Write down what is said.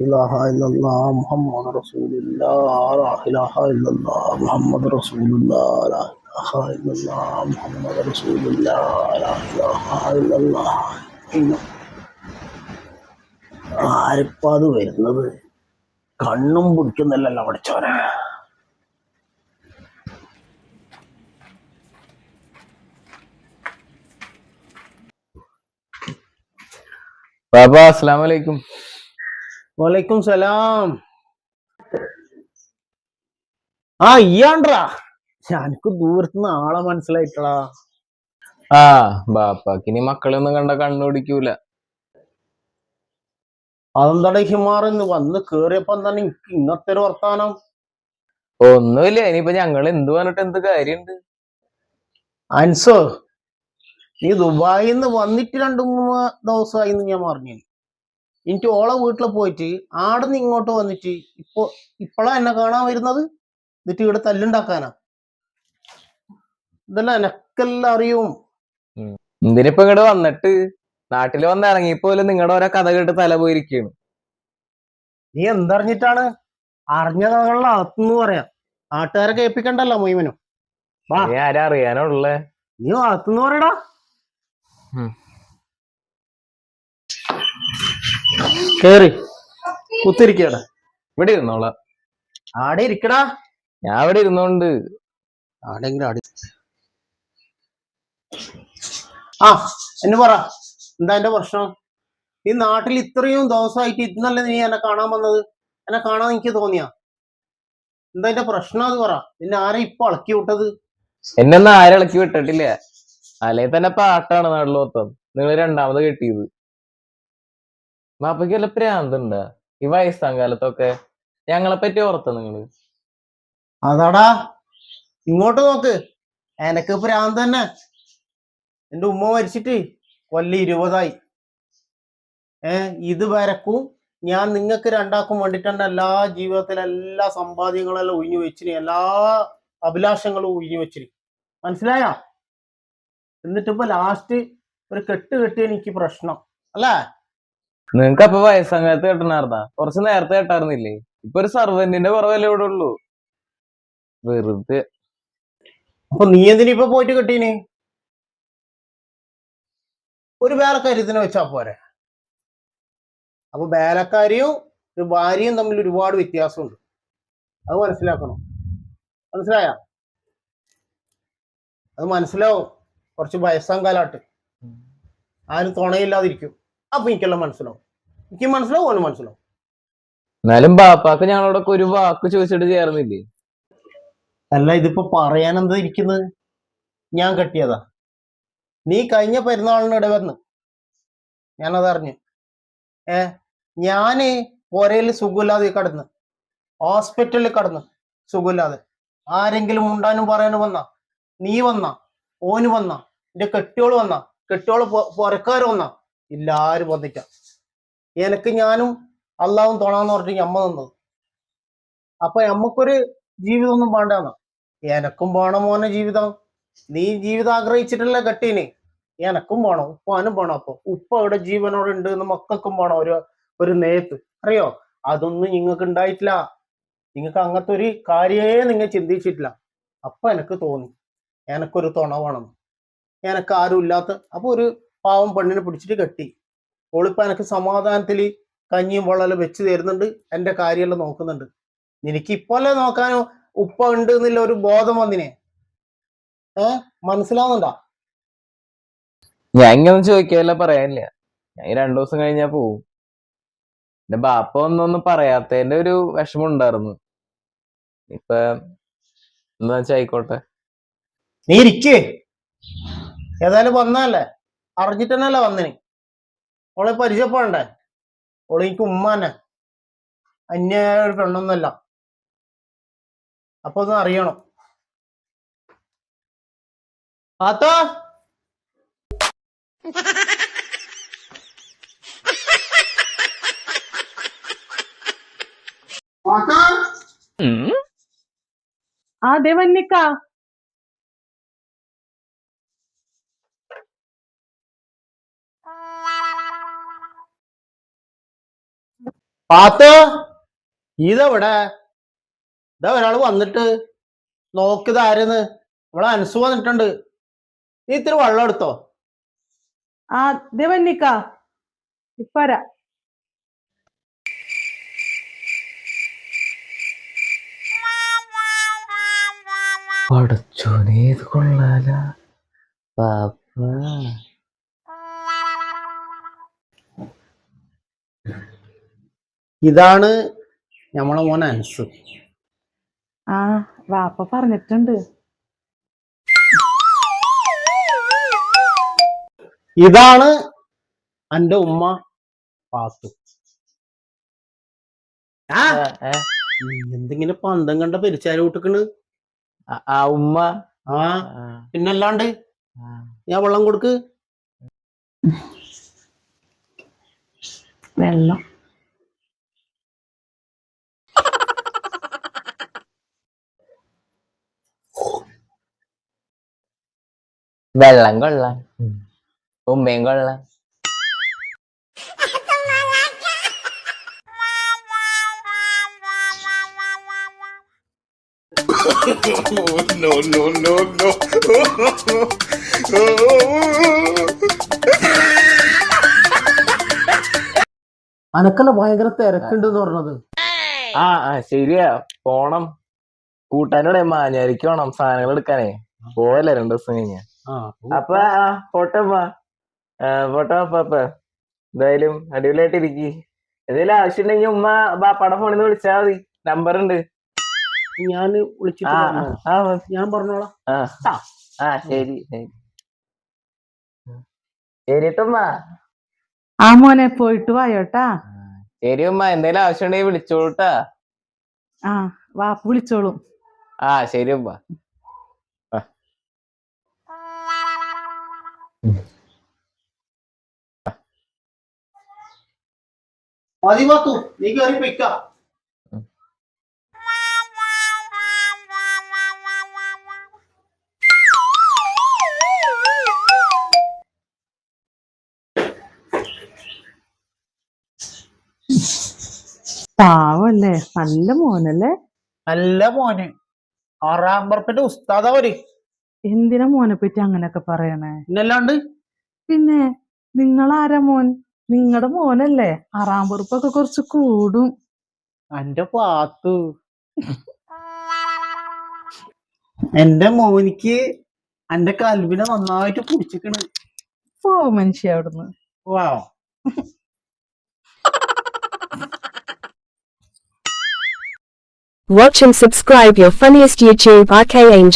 ഇലാഹ ഇല്ലല്ലാ മുഹമ്മദ് റസൂലുല്ലാ ലാ ഇലാഹ ഇല്ലല്ലാ മുഹമ്മദ് റസൂലുല്ലാ ലാ ഇലാഹ ഇല്ലല്ലാ മുഹമ്മദ് റസൂലുല്ലാ ലാ ഇലാഹ ഇല്ലല്ലാ. ആരിപ്പാത് വരുന്നത്? കണ്ണും പിടിക്കുന്നില്ലല്ലോ പഠിച്ചവനെ. ബാബ അസ്സാം വലൈക്കും വലൈക്കും സലാം. ആ ഇയാണ്ടാ. എനിക്ക് ദൂരത്തുനിന്ന് ആളെ മനസ്സിലായിട്ടടാ. ആ ബാപ്പാക്ക് ഇനി മക്കളൊന്നും കണ്ട കണ്ണുപിടിക്കൂല അതെന്താടാ ഹിമാറിന്ന് വന്ന് കേറിയപ്പോ എന്താണ് എനിക്ക് ഇന്നത്തെ ഒരു വർത്താനം? ഒന്നുമില്ല ഇനിയിപ്പോ ഞങ്ങൾ എന്ത് പറഞ്ഞിട്ട് എന്ത് കാര്യണ്ട്? അൻസോ നീ ദുബായിന്ന് നിന്ന് വന്നിട്ട് രണ്ടു മൂന്ന് ദിവസമായി ഞാൻ പറഞ്ഞു എനിക്ക് ഓളെ വീട്ടിൽ പോയിട്ട് ആടുന്ന് ഇങ്ങോട്ട് വന്നിട്ട് ഇപ്പോ ഇപ്പോഴാ എന്നെ കാണാൻ വരുന്നത്? എന്നിട്ട് ഇവിടെ തല്ലുണ്ടാക്കാനാ? ഇതെല്ലാം എനക്കെല്ലാം അറിയും. എന്തിനിപ്പോ ഇങ്ങോട്ട് വന്നിട്ട്? നാട്ടിൽ വന്ന് ഇറങ്ങിയപ്പോലെ നിങ്ങളുടെ ഓരോ കഥ കേട്ട് തല പോയിരിക്കാണ്. നീ എന്തറിഞ്ഞിട്ടാണ്? അറിഞ്ഞ കഥകളിൽ അകത്തുനിന്ന് പറയാം. നാട്ടുകാരെ കേൾപ്പിക്കണ്ടല്ലോ മൊയ്മനും. ആരാ അറിയാനുള്ളേ നീ അകത്തുനിന്ന് പറയടാ. കേറി. കുത്തിരിക്കട ഇവിടെ ഇരുന്നോളാം. ആടെ ഇരിക്കടാ. ഞാൻ ഇവിടെ ഇരുന്നോണ്ട്. ആടെങ്കിലും ആടി. ആ എന്നെ പറ. എന്താ എന്റെ പ്രശ്നം? ഈ നാട്ടിൽ ഇത്രയും ദിവസമായിട്ട് ഇന്നല്ല നീ എന്നെ കാണാൻ വന്നത്? എന്നെ കാണാൻ എനിക്ക് തോന്നിയാ? എന്താ എന്റെ പ്രശ്നം അത് പറ. നിന്നെ ആരെ ഇപ്പൊ ഇളക്കി വിട്ടത്? എന്നെ ആരെ ഇളക്കി വിട്ടിട്ടില്ല? അല്ലെ തന്നെ പാട്ടാണ് നാട്ടിൽ മൊത്തം. നിങ്ങൾ രണ്ടാമത് കെട്ടിയത്. മാപ്പയ്ക്ക് വല്ല പ്രാന്തുണ്ടാ? ഈ വയസ്സാം കാലത്തൊക്കെ ഞങ്ങളെ പറ്റി ഓർത്ത നിങ്ങൾ? അതാടാ ഇങ്ങോട്ട് നോക്ക്. എനക്ക് പ്രാന്ത് തന്നെ. എന്റെ ഉമ്മ മരിച്ചിട്ട് കൊല്ലം ഇരുപതായി. ഏ ഇത് വരക്കും ഞാൻ നിങ്ങൾക്ക് രണ്ടാക്കും വേണ്ടിയിട്ടാണ് എല്ലാ ജീവിതത്തിലെ എല്ലാ സമ്പാദ്യങ്ങളെല്ലാം ഒഴിഞ്ഞു വെച്ചിന് എല്ലാ അഭിലാഷങ്ങളും ഒഴിഞ്ഞു വെച്ചിന്. മനസ്സിലായ? എന്നിട്ടിപ്പോ ലാസ്റ്റ് ഒരു കെട്ട് കെട്ടിയ എനിക്ക് പ്രശ്നം. അല്ലേ? നിങ്ങക്ക് അപ്പൊ വയസ്സാം കാലത്ത് കെട്ടണാർന്നാ? കുറച്ച് നേരത്തെ കെട്ടാർന്നില്ലേ? ഇപ്പൊ ഒരു സർവന്റിന്റെ കുറവല്ലേ ഇവിടെ ഉള്ളൂ. വെറുതെ. അപ്പൊ നീ എന്തിനിപ്പോ പോയിട്ട് കെട്ടീന്? ഒരു വേലക്കാര്യത്തിനെ വെച്ചാ പോരെ. അപ്പൊ വേലക്കാരിയും ഒരു ഭാര്യയും തമ്മിൽ ഒരുപാട് വ്യത്യാസമുണ്ട്. അത് മനസ്സിലാക്കണം? മനസ്സിലായ? അത് മനസ്സിലാവും. കുറച്ച് വയസ്സാം കാലാട്ട്. ആരും തുണയില്ലാതിരിക്കും. അപ്പൊ എനിക്കെല്ലാം മനസ്സിലാവും. എനിക്ക് മനസ്സിലാവും ഓന് മനസ്സിലാവും. എന്നാലും ബാപ്പാക്ക് ഞങ്ങളോടൊക്കെ ഒരു വാക്ക് ചോദിച്ചിട്ട് ചേർന്നില്ലേ? അല്ല ഇതിപ്പോ പറയാൻ എന്താ ഇരിക്കുന്നത്? ഞാൻ കെട്ടിയതാ നീ കഴിഞ്ഞ പെരുന്നാളിന് ഇടവന്ന് ഞാനത് അറിഞ്ഞു. ഏ ഞാൻ പുരയിൽ സുഖമില്ലാതെ കടന്ന്. ഹോസ്പിറ്റലിൽ കടന്ന് സുഖമില്ലാതെ. ആരെങ്കിലും ഉണ്ടാനും പറയാനും വന്ന. നീ വന്ന ഓന് വന്ന എന്റെ കെട്ടിയോൾ വന്ന കെട്ടിയോൾ പുരക്കാര് വന്ന. ഇല്ല വന്നിക്കാം. എനക്ക് ഞാനും അള്ളാവും തൊണാന്ന് പറഞ്ഞിട്ട് അമ്മ നിന്നത്. അപ്പൊ നമ്മക്കൊരു ജീവിതമൊന്നും വേണ്ടാന്ന് എനക്കും വേണം മോനെ ജീവിതം. നീ ജീവിതം ആഗ്രഹിച്ചിട്ടല്ലേ കെട്ടീന്. എനക്കും വേണം ഉപ്പാനും വേണം അപ്പൊ ഉപ്പ അവിടെ ജീവനോടെ ഉണ്ട് എന്ന് മക്കൾക്കും വേണം ഒരു ഒരു നേത്ത്. അറിയോ? അതൊന്നും നിങ്ങൾക്ക് ഉണ്ടായിട്ടില്ല നിങ്ങൾക്ക് അങ്ങനത്തെ ഒരു കാര്യേ നിങ്ങൾ ചിന്തിച്ചിട്ടില്ല. അപ്പൊ എനിക്ക് തോന്നി. എനക്കൊരു തുണ വേണം. എനക്ക് ആരും ഇല്ലാത്ത അപ്പൊ ഒരു പാവം പെണ്ണിനെ പിടിച്ചിട്ട് കെട്ടി. ഓളിപ്പോ എനക്ക് സമാധാനത്തിൽ കഞ്ഞിയും വെള്ളം വെച്ച് തരുന്നുണ്ട്. എന്റെ കാര്യമെല്ലാം നോക്കുന്നുണ്ട്. നിനക്ക് ഇപ്പോലെ നോക്കാനോ? ഉപ്പ ഉണ്ട് എന്നുള്ള ഒരു ബോധം വന്നിനെ. ഏ? മനസ്സിലാവുന്നുണ്ടാ? ഞാൻ ഇങ്ങനെ ചോദിക്കാല്ല പറയാനില്ല. ഞാൻ രണ്ടു ദിവസം കഴിഞ്ഞാ പോവും. എന്റെ ബാപ്പ ഒന്നൊന്നും പറയാത്തതിന്റെ ഒരു വിഷമം ഉണ്ടായിരുന്നു. ഇപ്പൊ എന്താ വെച്ചാ ആയിക്കോട്ടെ. നീ ഇരിക്കേ. ഏതായാലും വന്നല്ലേ അറിഞ്ഞിട്ടന്നല്ല വന്നിന് ഓളെ പരിചയപ്പെടണ്ടേ? ഓളെ എനിക്ക് ഉമ്മാനെ അന്യായ ഒരു പെണ്ണൊന്നല്ല അപ്പൊ ഒന്ന് അറിയണം. ആത്തോ! ആ അതെ പാത്ത്? ഇതെവിടെ? ഇതാ ഒരാൾ വന്നിട്ട് നോക്കിത് ആരെന്ന് നമ്മളെ അനസു വന്നിട്ടുണ്ട്. നീ ഇത്തിരി വെള്ളം എടുത്തോ? ആ ഇപ്പരാ കൊള്ളാല. പാപ്പ. ഇതാണ് നമ്മളെ മോൻ അൻസ്. ആ വാപ്പ പറഞ്ഞിട്ടുണ്ട്. ഇതാണ് എന്റെ ഉമ്മ പാത്തു എന്തെങ്കിലും പന്തം കണ്ട പെരിച്ചാരി കൂട്ടിക്കണ് ആ- ഉമ്മ. ആ ആ, പിന്നല്ലാണ്ട് ഞാൻ വെള്ളം കൊടുക്ക്. വെള്ളം. വെള്ളം കൊള്ളാം. ഉമ്മയും കൊള്ളാം. no, no, no, no. അനക്കല്ല ഭയങ്കര തിരക്കുണ്ട് എന്ന് പറഞ്ഞത്. ആ ആ ശരിയാ. പോണം. കൂട്ടാനോടെ മാഞ്ഞാരിക്ക് വേണം സാധനങ്ങൾ എടുക്കാനേ. പോയല്ലേ രണ്ടു ദിവസം കഴിഞ്ഞ. അപ്പൊ ആ പോട്ടെ ഉമ്മ. ആ, പോട്ടെ അപ്പ എന്തായാലും അടിപൊളിയായിട്ട് ഇരിക്കി എന്തെങ്കിലും ആവശ്യമുണ്ടെങ്കിൽ ഉമ്മ ബാപ്പാടെ ഫോണിൽ നിന്ന് വിളിച്ചാ മതി. നമ്പർ ഉണ്ട് ഞാൻ വിളിച്ചിട്ട്. ഞാൻ പറഞ്ഞോളാം. ആ. ആ ശരി ശരി. ശരി ഉമ്മ. ആ മോനെ പോയിട്ട് വായോട്ടാ ശരി ഉമ്മ. എന്തെങ്കിലും ആവശ്യമുണ്ടെങ്കിൽ വിളിച്ചോളൂട്ടാ ആ വാപ്പ് വിളിച്ചോളും. ആ ശരി ഉമ്മ. മതി പാത്തു നീ കയറി പൊയ്ക്ക. പാവല്ലേ നല്ല മോനല്ലേ? നല്ല മോന്. ആറാം പറപ്പിന്റെ ഉസ്താദ അവർ. എന്തിനാ മോനെ പറ്റി അങ്ങനൊക്കെ പറയണേ? പിന്നല്ലാണ്ട് പിന്നെ നിങ്ങളാരാ മോൻ? നിങ്ങളുടെ മോനല്ലേ. ആറാം പൊറുപ്പൊക്കെ കുറച്ച് കൂടും. എന്റെ പാത്തു. എന്റെ മോനിക്ക് എന്റെ കൽവിനെ നന്നായിട്ട് പിടിച്ചിക്കണ്. പോ മനുഷ്യ അവിടുന്ന്. വാ Watch and subscribe your funniest YouTube RK Angel.